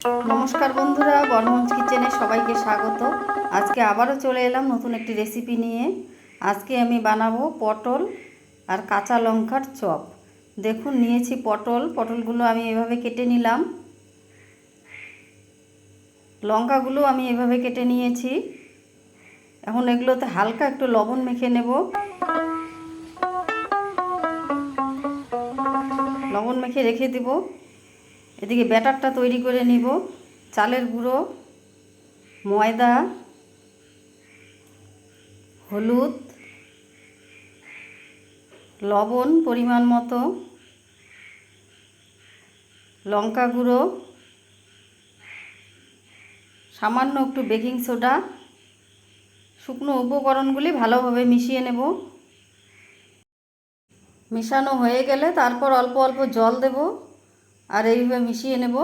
নমস্কার বন্ধুরা বর্মঞ্চ কিচেনে সবাইকে স্বাগত। আজকে আবারও চলে এলাম নতুন একটি রেসিপি নিয়ে। আজকে আমি বানাবো পটল আর কাঁচা লঙ্কার চপ। দেখুন, নিয়েছি পটল। পটলগুলো আমি এভাবে কেটে নিলাম। লঙ্কাগুলো আমি এভাবে কেটে নিয়েছি। এখন এগুলোতে হালকা একটু লবণ মেখে নেব। লবণ মেখে রেখে দেবো। এদিকে ব্যাটারটা তৈরি করে নিব। চালের গুঁড়ো, ময়দা, হলুদ, লবণ পরিমাণ মতো, লঙ্কা গুঁড়ো, সামান্য একটু বেকিং সোডা, শুকনো উপকরণগুলি ভালোভাবে মিশিয়ে নেব। মেশানো হয়ে গেলে তারপর অল্প অল্প জল দেবো। আর এইভাবে মিশিয়ে নেব।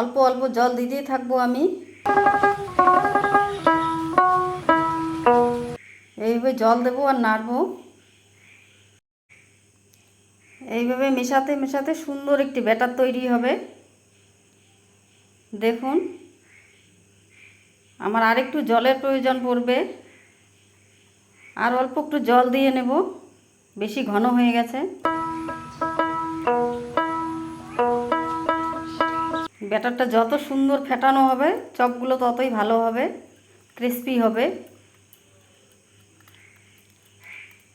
অল্প অল্প জল দিতেই থাকব আমি। এইভাবে জল দেবো আর নাড়বো। এইভাবে মেশাতে মেশাতে সুন্দর একটি ব্যাটার তৈরি হবে। দেখুন, আমার আরেকটু জলের প্রয়োজন পড়বে। আর অল্প একটু জল দিয়ে নেব। বেশি ঘন হয়ে গেছে। ব্যাটারটা যত সুন্দর ফেটানো হবে, চপগুলো ততই ভালো হবে, ক্রিস্পি হবে।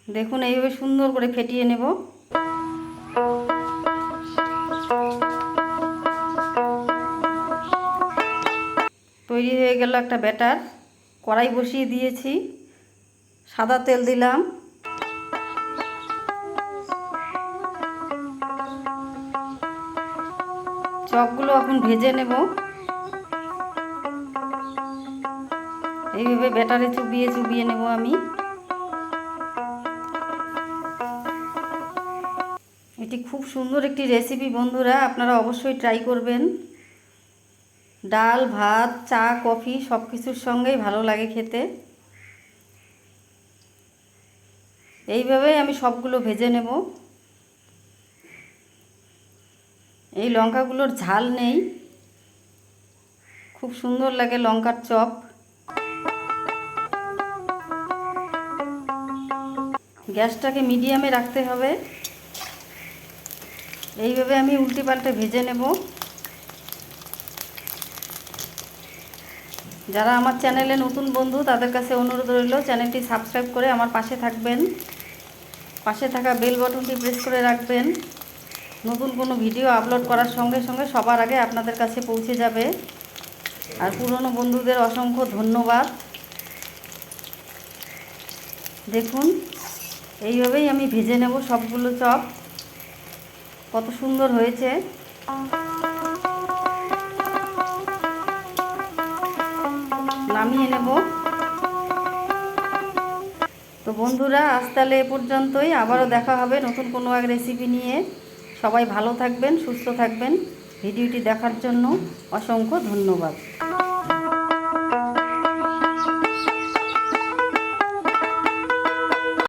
দেখুন এইভাবে সুন্দর করে ফেটিয়ে নেব। তৈরি হয়ে গেল একটা ব্যাটার। কড়াই বসিয়ে দিয়েছি। সাদা তেল দিলাম। চপগুলো এখন ভেজে নেব। এইভাবে ব্যাটারে চুবিয়ে চুবিয়ে নেব আমি। এটি খুব সুন্দর একটি রেসিপি বন্ধুরা, আপনারা অবশ্যই ট্রাই করবেন। ডাল, ভাত, চা, কফি সব কিছুর সঙ্গেই ভালো লাগে খেতে। এইভাবেই আমি সবগুলো ভেজে নেব। এই লঙ্কাগুলোর ঝাল নেই। খুব সুন্দর লাগে লঙ্কার চপ। গ্যাসটাকে মিডিয়ামে রাখতে হবে। এইভাবে আমি উল্টে পাল্টে ভেজে নেব। যারা আমার চ্যানেলে নতুন বন্ধু, তাদের কাছে অনুরোধ রইল, চ্যানেলটি সাবস্ক্রাইব করে আমার পাশে থাকবেন। পাশে থাকা বেল বটনটি প্রেস করে রাখবেন। নতুন কোনো ভিডিও আপলোড করার সঙ্গে সঙ্গে সবার আগে আপনাদের কাছে পৌঁছে যাবে। আর পুরনো বন্ধুদের অসংখ্য ধন্যবাদ। দেখুন, এইভাবেই আমি ভেজে নেব সবগুলো চপ। কত সুন্দর হয়েছে। নামিয়ে নেব। তো বন্ধুরা, আজ তাহলে এ পর্যন্তই। আবারও দেখা হবে নতুন কোনো এক রেসিপি নিয়ে। সবাই ভালো থাকবেন সুস্থ থাকবেন। ভিডিওটি দেখার জন্য অসংখ্য ধন্যবাদ।